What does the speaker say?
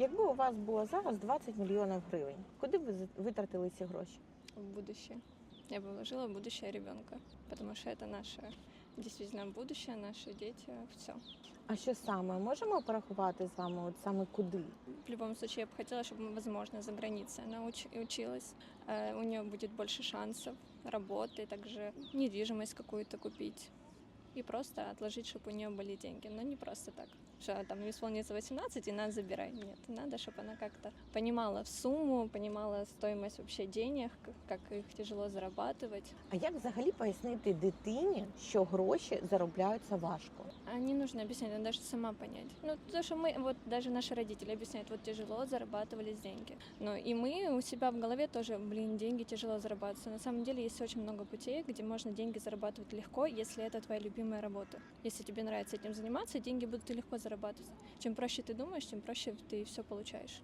Якби у вас було зараз 20 мільйонів гривень, куди б ви з- витратили ці гроші? в будущее. Я бы вложила в будущее ребенка, потому что это наше действительно будущее, наши дети, все. А що саме можемо порахувати з вами? От саме куди? В любом случае, я бы хотела, чтобы, возможно, за границей она уч- училась. Э, У нее будет больше шансов работы, также недвижимость какую-то купить. И просто отложить, чтобы у нее были деньги. Но не просто так, что там исполнится 18 и надо забирай. Нет, надо, чтобы она как-то понимала сумму, понимала стоимость вообще денег, к- как их тяжело зарабатывать. А як взагалі пояснити дитині, що гроші заробляються важко? А не нужно объяснять, она даже сама понять. Ну, то, что мы, вот даже наши родители объясняют, вот тяжело зарабатывались деньги. Но и мы у себя в голове тоже, блин, деньги тяжело зарабатываются. На самом деле есть очень много путей, где можно деньги зарабатывать легко, если это твоя любимая работа. Если тебе нравится этим заниматься, деньги будут легко зарабатываться. Чем проще ты думаешь, тем проще ты все получаешь.